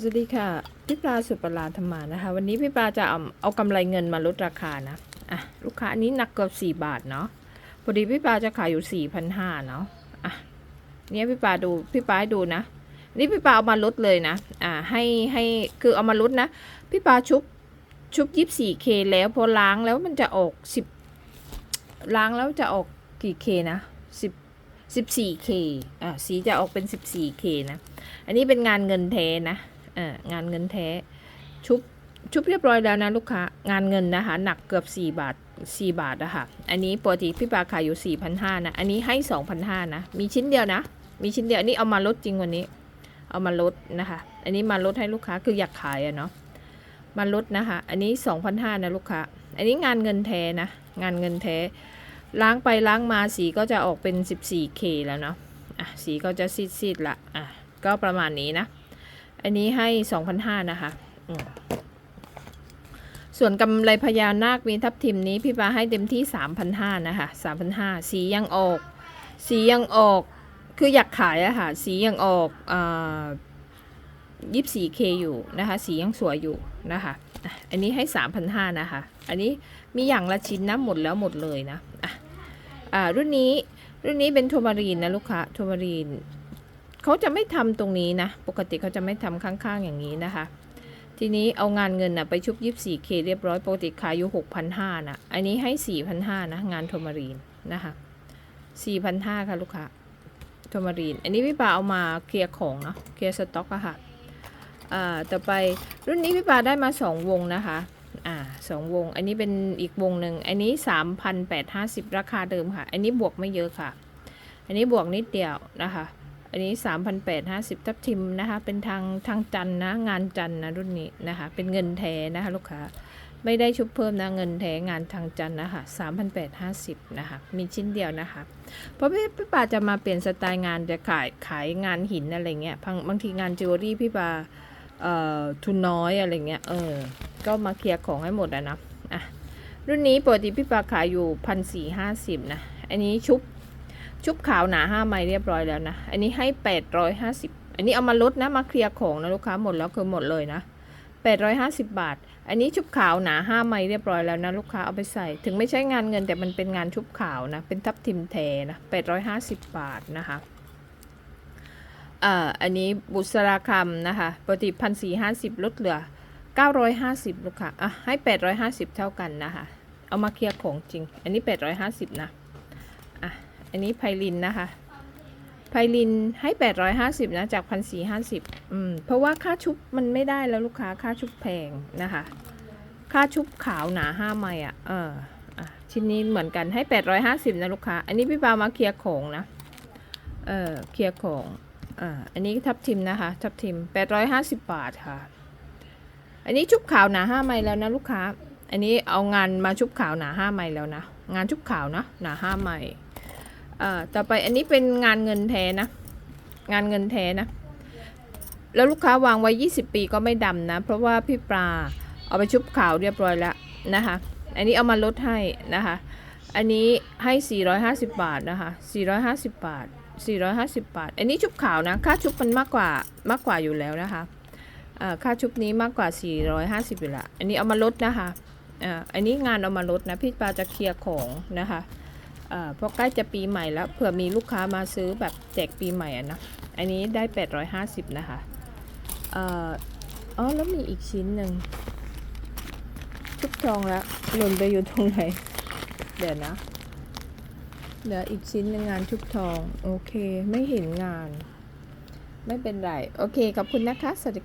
สวัสดีค่ะ พี่ปลาสุดประหลาดธรรมานะคะ วันนี้พี่ปลาจะเอาเอากำไรเงินมาลดราคานะอะลูกค้าอันนี้หนักเกือบสี่บาทเนาะพอดีพี่ปลาจะขายอยู่สี่พันห้าเนาะอะเนี่ยพี่ปลาดูพี่ปลาให้ดูนะ นี่พี่ปลาเอามาลดเลยนะอ่าให้ให้คือเอามาลดนะ พี่ปลาชุบชุบยี่สี่เคแล้วพอล้างแล้วมันจะออกสิบล้างแล้วจะออกกี่เคนะสิบสิบสี่เคอ่าสีจะออกเป็นสิบสี่เคนะ อันนี้เป็นงานเงินแท้นะ อองานเงินแท้ ชุบชุบเรียบร้อยแล้วนะลูกค้างานเงินนะคะ หนักเกือบ 4 บาท 4 บาทอะคะอันนี้ปกติพี่ปาขายอยู่ 4,500นะ อันนี้ให้ 2,500นะ มีชิ้นเดียวนะ มีชิ้นเดียวนนี้เอามาลดจริงวันนี้ เอามาลดนะคะ อันนี้มาลดให้ลูกค้าคืออยากขายอะเนาะมาลดนะคะ อันนี้ 2,500นะลูกค้า อันนี้งานเงินแท้นะ งานเงินแท้ ล้างไปล้างมาสีก็จะออกเป็น 14K แล้วเนาะ อะสีก็จะซีดๆละ อะก็ประมาณนี้นะ อันนี้ให้2,500นะคะอืมส่วนกำไรพญานาคมีทับทิมนี้พี่ปาให้เต็มที่3,500นะคะ3,500สียังออก สียังออกคืออยากขายอะค่ะ สียังออกอ่า 24K อยู่นะคะ สียังสวยอยู่นะคะอะอันนี้ให้3,500นะคะ อันนี้มีอย่างละชิ้นนะหมดแล้วหมดเลยนะอะอ่ารุ่นนี้รุ่นนี้เป็นโทมารีนนะลูกค้าโทมารีน เขาจะไม่ทำตรงนี้นะ ปกติเขาจะไม่ทำข้างๆอย่างนี้นะคะ ทีนี้เอางานเงินนะไปชุบ 24K เรียบร้อยปกติขายอยู่ 6,500นะอันนี้ให้ 4,500นะงานโทมารีนนะคะ 4,500ค่ะลูกค้าโทมารีน อันนี้พี่ปาเอามาเคลียร์ของเนาะเคลียร์สต็อกอะค่ะอ่าต่อไปรุ่นนี้พี่ปาได้มา 2 วงนะคะอ่าสองวง อันนี้เป็นอีกวงหนึ่ง อันนี้ 3,850 ราคาเดิมค่ะ อันนี้บวกไม่เยอะค่ะ อันนี้บวกนิดเดียวนะคะ อันนี้ 3,850 ทับทิมนะคะ เป็นทางทางจันนะ งานจันนะรุ่นนี้นะคะ เป็นเงินแท้นะคะลูกค้า ไม่ได้ชุบเพิ่มนะ เงินแท้งานทางจันนะคะ3,850นะคะ มีชิ้นเดียวนะคะ เพราะพี่พี่ปาจะมาเปลี่ยนสไตล์งานจะขายขายงานหินอะไรเงี้ย บางบางทีงานจิวเวลรี่พี่ปาเอ่อทุนน้อยอะไรเงี้ย เออ ก็มาเคลียร์ของให้หมดอะนะ อะ รุ่นนี้ปกติพี่ปาขายอยู่พันสี่ห้าสิบนะ อันนี้ชุบ ชุบขาวหนาห้าไม้เรียบร้อยแล้วนะ อันนี้ให้แปดร้อยห้าสิบอันนี้เอามาลดนะมาเคลียร์ของนะลูกค้าหมดแล้วคือหมดเลยนะแปดร้อยห้าสิบบาท อันนี้ชุบขาวหนาห้าไม้เรียบร้อยแล้วนะลูกค้าเอาไปใส่ ถึงไม่ใช่งานเงินแต่มันเป็นงานชุบขาวนะ เป็นทับทิมแทนะแปดร้อยห้าสิบบาทนะคะอันนี้บุษราคำนะคะปกติพันสี่ห้าสิบลดเหลือเก้าร้อยห้าสิบลูกค้าอะให้แปดร้อยห้าสิบเท่ากันนะคะ เอามาเคลียร์ของจริง อันนี้แปดร้อยห้าสิบนะ อันนี้ไพลินนะคะ ไพลินให้ 850 นะ จาก 1450อืม เพราะว่าค่าชุบมันไม่ได้แล้วลูกค้าค่าชุบแพงนะคะ ค่าชุบขาวหนา5ไมอะ เอออะชิ้นนี้เหมือนกันให้ 850 นะลูกค้า อันนี้พี่ปามาเคลียร์ของนะ เออเคลียร์ของอ่าอันนี้ทับทิมนะคะ ทับทิม 850 บาทค่ะ อันนี้ชุบขาวหนา5ไมแล้วนะลูกค้า อันนี้เอางานมาชุบขาวหนา5ไมแล้วนะ งานชุบขาวนะ หนา5ไม อ่าต่อไปอันนี้เป็นงานเงินแท้นะ งานเงินแท้นะ แล้วลูกค้าวางไว้ 20 ปีก็ไม่ดำนะ เพราะว่าพี่ปลาเอาไปชุบขาวเรียบร้อยแล้วนะคะ อันนี้เอามาลดให้นะคะ อันนี้ให้ 450 บาทนะคะ 450 บาท 450 บาท อันนี้ชุบขาวนะ ค่าชุบมันมากกว่ามากกว่าอยู่แล้วนะคะค่าชุบนี้มากกว่า 450อยู่ละ อันนี้เอามาลดนะคะอันนี้งานเอามาลดนะ พี่ปลาจะเคลียร์ของนะคะ พราะใกล้จะปีใหม่แล้วเผื่อมีลูกค้ามาซื้อแบบแจกปีใหม่อะนะ อันนี้ได้ 850 นะคะเอ่ออ๋อแล้วมีอีกชิ้นหนึ่งชุบทองแล้วหล่นไปอยู่ตรงไหน เดี๋ยวนะเหลืออีกชิ้นหนึ่งงานชุบทอง โอเค ไม่เห็นงาน ไม่เป็นไร โอเค ขอบคุณนะคะ สวัสดีค่ะ